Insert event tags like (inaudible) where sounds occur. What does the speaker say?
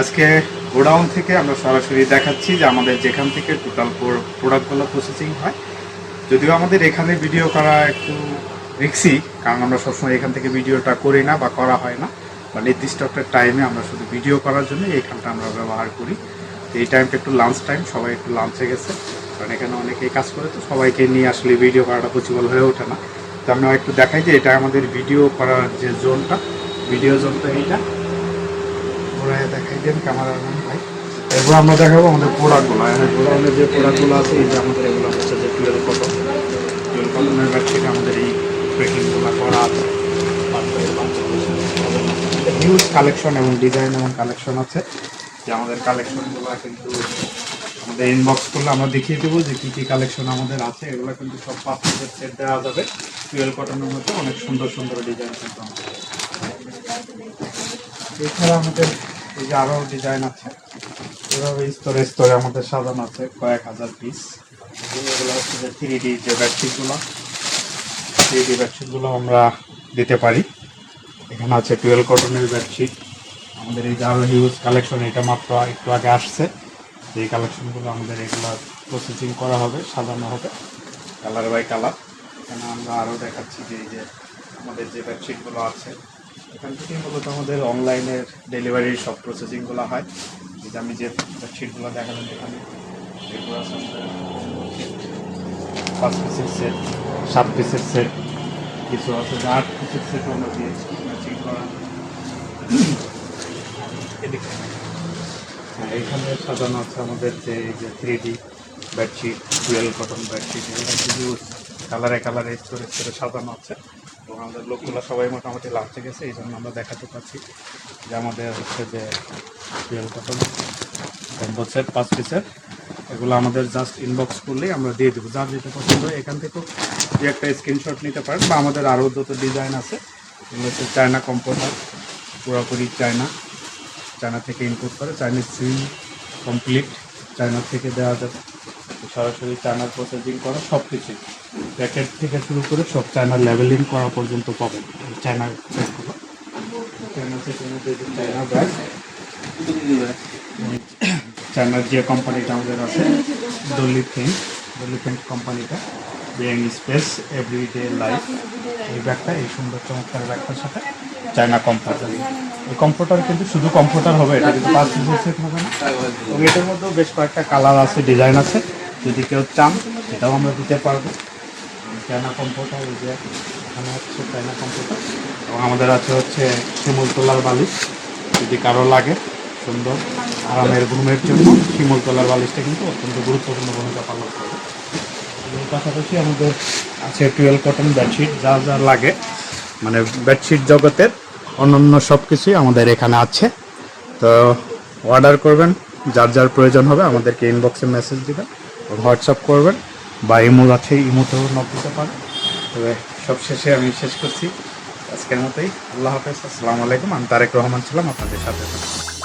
আজকে গোডাউন থেকে আমরা সরাসরি দেখাচ্ছি যে আমাদের যেখান থেকে টোটাল প্রোডাক্টগুলো প্রসেসিং হয়। যদিও আমাদের এখানে ভিডিও করা একটু রিক্সি কারণ আমরা সবসময় এখান থেকে ভিডিওটা করি না বা করা হয় না। বা নির্দিষ্ট একটা টাইমে আমরা শুধু ভিডিও করার জন্য এইখানটা আমরা ব্যবহার করি। তো এই টাইমটা একটু লাঞ্চ টাইম সবাই একটু লাঞ্চে গেছে। কারণ এখানে অনেকেই কাজ করে, তো সবাইকে নিয়ে আসলে ভিডিও করাটা পসিবল হয়ে ওঠে না। তো আমরা একটু দেখাই যে এটা আমাদের ভিডিও করার যে জোনটা ভিডিও জোনটা এইটা। ওরা দেখাই দেন ক্যামেরাম্যান ভাই। এরপর আমরা দেখাবো আমাদের প্রোডাক্টগুলো গোডাউনের যে প্রোডাক্টগুলো আছে, এই যে আমাদের এগুলো হচ্ছে যে টুয়েলভ কটন টুয়েলভ কটনের বেডশিট আমাদের এই প্যাকিংগুলো করা আছে। হিউজ কালেকশন এবং ডিজাইন এবং কালেকশন আছে। যে আমাদের কালেকশনগুলো কিন্তু আমাদের ইনবক্স করলে আমরা দেখিয়ে দেবো যে কী কী কালেকশন আমাদের আছে। এগুলো কিন্তু সব পাঁচ সেট দেওয়া যাবে। টুয়েলভ কটনের মধ্যে অনেক সুন্দর সুন্দর ডিজাইন কিন্তু আমাদের এছাড়া আমাদের এই যে আরও ডিজাইন আছে। এভাবে স্তরে স্তরে আমাদের সাজানো আছে, কয়েক হাজার পিস এগুলো হচ্ছে যে থ্রি ডি যে বেডশিটগুলো থ্রি ডি বেডশিটগুলো আমরা দিতে পারি। এখানে আছে টুয়েলভ কটনের বেডশিট আমাদের এই যে আরও হিউজ কালেকশন এটা মাত্র একটু আগে আসছে। এই কালেকশনগুলো আমাদের এগুলো প্রসেসিং করা হবে, সাজানো হবে কালার বাই কালার এখানে আমরা আরও দেখাচ্ছি যে এই যে আমাদের যে বেডশিটগুলো আছে এখান থেকে মূলত আমাদের অনলাইনের ডেলিভারির সব প্রসেসিংগুলো হয়। এই যে আমি যে বেডশিটগুলো দেখালাম এখানে আছে পাঁচ পিসের সেট সাত পিসের সেট কিছু আছে আট পিসের সেট আমরা দিয়েছি। (clears throat) এদিকে হ্যাঁ এখানে সাজানো আছে আমাদের যে এই যে three D bedsheet twelve cotton bedsheet এগুলো হিউজ কালারে কালারে স্তরে স্তরে সাজানো আছে। এবং আমাদের লোকগুলো সবাই মোটামুটি লাঞ্চে গেছে, এই জন্য আমরা দেখাতে পাচ্ছি যে আমাদের হচ্ছে যে সেট পাঁচ পিসের এগুলো আমাদের জাস্ট ইনবক্স করলেই আমরা দিয়ে দেবো। যার যেটা পছন্দ হয় এখান থেকেও যে একটা স্ক্রিনশট নিতে পারেন। বা আমাদের আরও যত ডিজাইন আছে, এগুলো হচ্ছে চায়না কম্পিউটার পুরোপুরি চায়না চায়না থেকে ইনপুট করে চাইনিজ সিম কমপ্লিট চায়না থেকে দেওয়া যাবে। সরাসরি চায়নার প্রসেসিং করা সব কিছুই প্যাকেট থেকে শুরু করে সব চায়নার লেভেলিং করা পর্যন্ত পাবেন। চায়না সেটের মধ্যে চায়না ব্যাগ চায়নার যে কোম্পানিটা আমাদের আছে ডলি থিঙ্ক ডলি থিঙ্ক কোম্পানিটা বিং স্পেস এভরিডে লাইফ এই ব্যাগটা এই সুন্দর চমৎকার ব্যাগটার সাথে চায়না কম্পিউটার এই কম্পিউটার কিন্তু শুধু কম্পিউটার হবে, এটা কিন্তু পাঁচ পিসের সেট হবে না। এবং এটার মধ্যেও বেশ কয়েকটা কালার আছে ডিজাইন আছে। যদি কেউ চান, সেটাও আমরা দিতে পারব। চায়না কম্পিউটার, এই যে এখানে হচ্ছে চায়না কম্পিউটার। এবং আমাদের আছে হচ্ছে শিমুল তোলার বালিশ, যদি কারও লাগে, সুন্দর, আরামের ঘুমের জন্য শিমুল তোলার বালিশটা কিন্তু অত্যন্ত গুরুত্বপূর্ণ ভূমিকা পালন করে। পাশাপাশি আমাদের আছে টুয়েলভ কটন বেডশিট, যা যা লাগে মানে বেডশিট জগতের অন্যান্য সব কিছুই আমাদের এখানে আছে। তো অর্ডার করবেন, যার যার প্রয়োজন হবে আমাদেরকে ইনবক্সে মেসেজ দেবেন, হোয়াটসঅ্যাপ করবেন বা ইমো আছে, ইমোতেও নক দিতে পারেন তবে সব শেষে আমি শেষ করছি। আজকের মতোই। আল্লাহ হাফেজ। আসসালামু আলাইকুম। আমি তারেক রহমান ছিলাম, আপনাদের সাথে